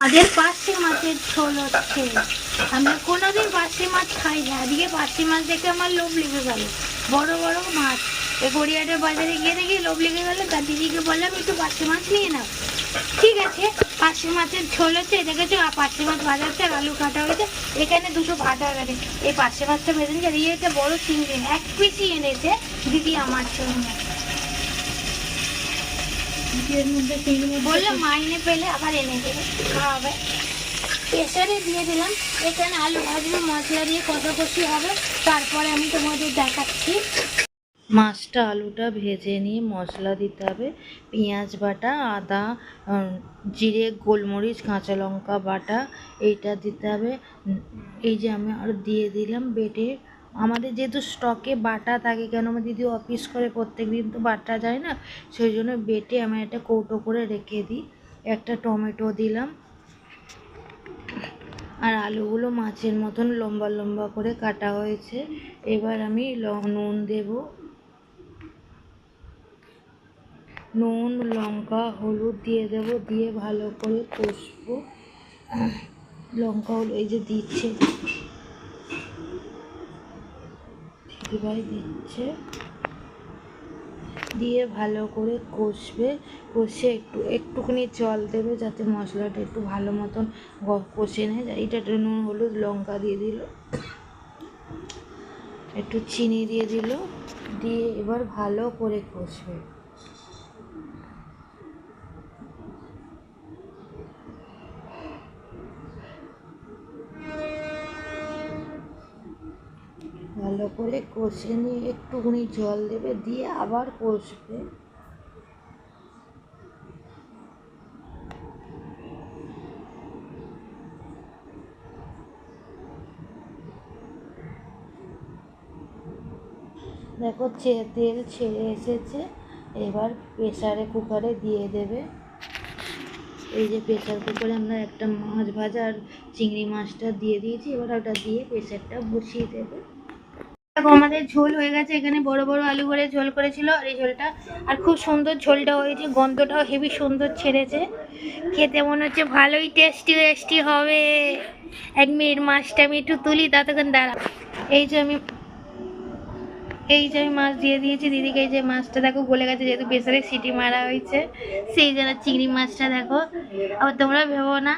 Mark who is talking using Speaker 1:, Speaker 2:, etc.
Speaker 1: আমাদের পার্শে মাছের ঝোল হচ্ছে। আমরা কোনোদিন পার্শে মাছ খাই না। আজকে পার্শে মাছ দেখে আমার লোভ লেগে গেল। বড় বড় মাছ। এই গড়িয়াটের বাজারে গিয়ে দেখি লোভ লেগে গেল। তার দিদিকে বললাম, একটু পার্শে মাছ নিয়ে নাও। ঠিক আছে, পার্শে মাছের ঝোল হচ্ছে দেখেছ? আর পার্শে মাছ ভাজা হচ্ছে, আর আলু কাটা হয়েছে। এখানে ভাজা হয়ে গেছে। এই পার্শে মাছটা ভেজে নিচ্ছে আর বড় চিংড়ি, এক পিসই এনেছে দিদি আমার জন্য। মাইনে পেলে আবার এনে দেবে খাওয়াবে। প্রেসারে দিয়ে দিলাম এখানে আলু ভাজবে মশলা দিয়ে কত কষি হবে তারপরে আমি তোমাদের দেখাচ্ছি।
Speaker 2: মাছটা আলুটা ভেজে নিয়ে মশলা দিতে হবে পেঁয়াজ বাটা আদা জিরে গোলমরিচ কাঁচা লঙ্কা বাটা এইটা দিতে হবে। এই যে আমি আর দিয়ে দিলাম বেটে আমাদের যেহেতু স্টকে বাটা থাকে, কেন আমার দিদি অফিস করে প্রত্যেক দিন তো বাটা যায় না, সেই জন্য বেটে আমি একটা কৌটো করে রেখে দিই, একটা টমেটো দিলাম। আর আলুগুলো মাছের মতন লম্বা লম্বা করে কাটা হয়েছে, এবার আমি নুন দেবো। নুন, লঙ্কা, হলুদ দিয়ে দেবো, দিয়ে ভালো করে কষবো। লঙ্কা, হলুদ, এই যে দিচ্ছে। দিদিভাই দিচ্ছে। দিয়ে ভালো করে কষবে। কষে একটু, একটুখানি জল দেবে যাতে মশলাটা একটু ভালো মতন কষে নেয়। এটা একটু নুন, হলুদ, লঙ্কা দিয়ে দিল। একটু চিনি দিয়ে দিল। দিয়ে এবার ভালো করে কষবে। ভালো করে কষে নিয়ে একটুখানি জল দেবে, দিয়ে আবার কষবে। দেখো তেল ছেড়ে এসেছে, এবার প্রেসারে কুকারে দিয়ে দেবে। এই যে প্রেসার কুকারে আমরা একটা মাছ ভাজা আর চিংড়ি মাছটা দিয়ে দিয়েছি, এবার ওটা দিয়ে প্রেসারটা বসিয়ে দেবে।
Speaker 1: দেখো আমাদের ঝোল হয়ে গেছে। এখানে বড় বড় আলু করে ঝোল করেছিল আর এই ঝোলটা। আর খুব সুন্দর ঝোলটা হয়েছে। গন্ধটাও হেভি সুন্দর ছেড়েছে। খেতে মনে হচ্ছে ভালোই টেস্টি টেস্টি হবে। এক মিনিট মাছটা আমি একটু তুলি, ততক্ষণ দাঁড়া। এই যে আমি এই যে আমি মাছ দিয়ে দিয়েছি। দিদিকে এই যে মাছটা দেখো, গলে গেছে যেহেতু বেসারে সিটি মারা হয়েছে। সেই জন্য চিংড়ি মাছটা দেখো। আবার তোমরা ভেবো না?